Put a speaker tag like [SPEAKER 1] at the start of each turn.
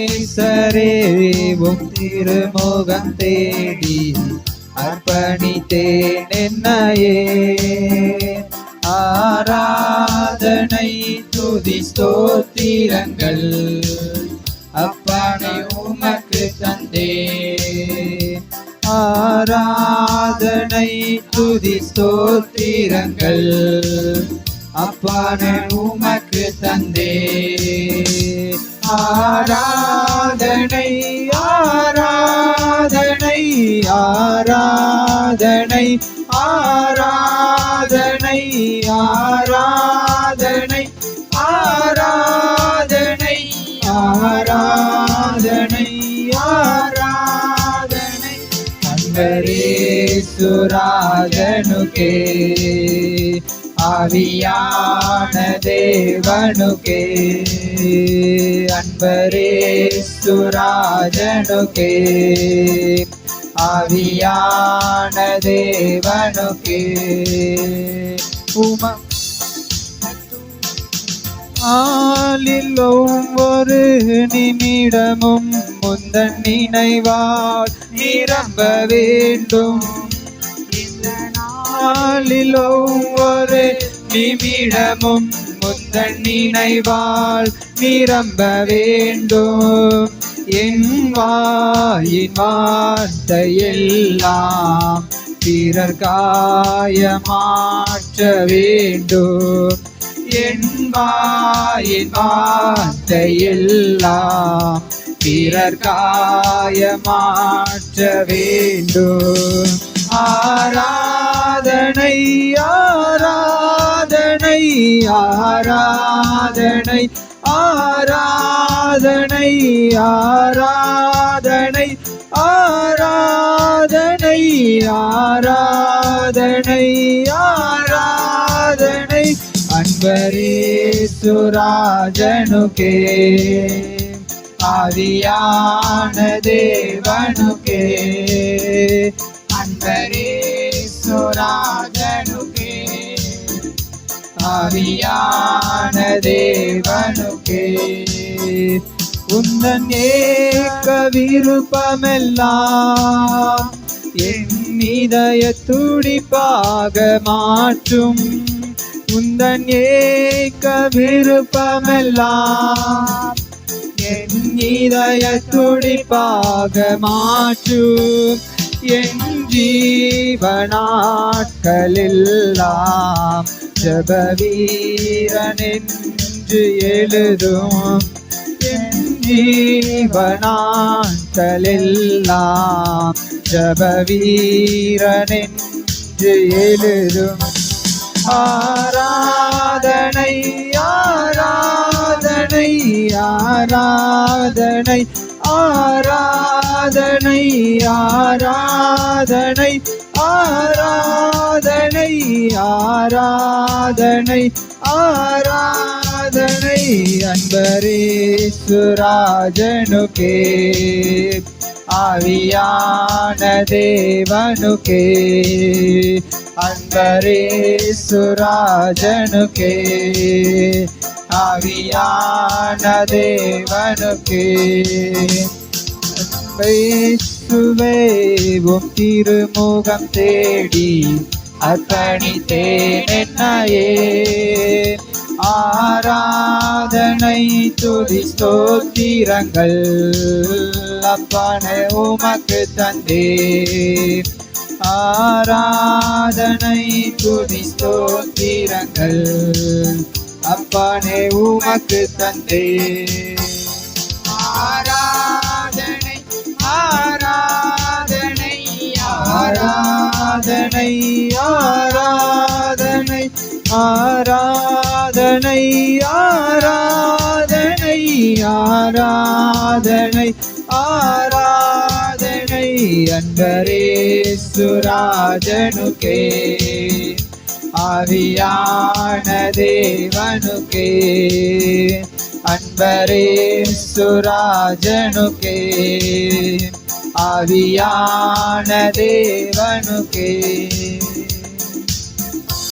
[SPEAKER 1] நேசரேவும் திருமுகம் தேடி அர்ப்பணித்தேன் என்னையே. ஆராதனை துதி ஸ்தோத்திரங்கள் அப்பனை உமக்கு தந்தே ஆராதனை துதி ஸ்தோத்திரங்கள் அப்பனை உமக்கு தந்தே ஆராதனை ஆராதனை ஆராதனை ஆராதனை ஆராதனை ஆராதனை ஆராதனை ஆராதனை. அன்பரே சுராஜனுக்கே ஆவியான தேவனுக்கே அன்பரே சுராஜனுக்கே ஆவியான தேவனுக்கே. உமா. ஆளில் ஒவ்வொரு நிமிடமும் முந்தன் நினைவால் நிரம்ப வேண்டும். இந்த நாளில் ஒவ்வொரு நிமிடமும் முந்தன் நினைவால் நிரம்ப வேண்டும். என் வாயின் வார்த்தையெல்லாம் பிறர் காயமாற்ற வேண்டும். என் வாயின் வார்த்தையெல்லாம் பிறர் காயமாற்ற வேண்டும். ஆராதனை ஆராதனை ஆராதனை ஆராதனை ஆராதனை ஆராதனை ஆராதனை ஆராதனை. அன்பரே சுராஜனுக்கே ஆவியான தேவனுக்கே அன்பரே சுராஜனுக்கே ஆவியான தேவனுக்கே உந்தன் ஏக்க விருப்பமெல்லாம் என் இதய துடிப்பாக மாற்றும் உந்தன் ஏக்க விருப்பமெல்லாம் என் இதய துடிப்பாக மாற்றும் என் ஜீவனாட்களெல்லாம் ஜபவீரனென்று எழுதும். என் ஜீவனாட்களெல்லாம் ஜபவீரனென்று எழுதும். ஆராதனை ஆராதனை ஆராதனை ஆராதனை ஆராதனை ஆராதனை ஆராதனை ஆராதனை. அன்பரே சுராஜனுக்கே ஆவியான தேவனுக்கே அன்பரே சுராஜனுக்கே ஆவியான தேவனுக்கு. அன்பேசுவேவும் திருமுகம் தேடி அர்ப்பணித்தேன் என்னையே ஆராதனை துதி ஸ்தோத்திரங்கள் அப்பனை உமக்கு தந்தே ஆராதனை துதி ஸ்தோத்திரங்கள் அப்பானே உமக்கு தந்தே. ஆராதனை ஆராதனை ஆராதனை ஆராதனை ஆராதனை ஆராதனை ஆராதனை ஆராதனை. அன்பரே சுராஜனுக்கே. ஆவியான தேவனுக்கே. அன்பரே சுராஜனுக்கே ஆவியான தேவனுக்கே.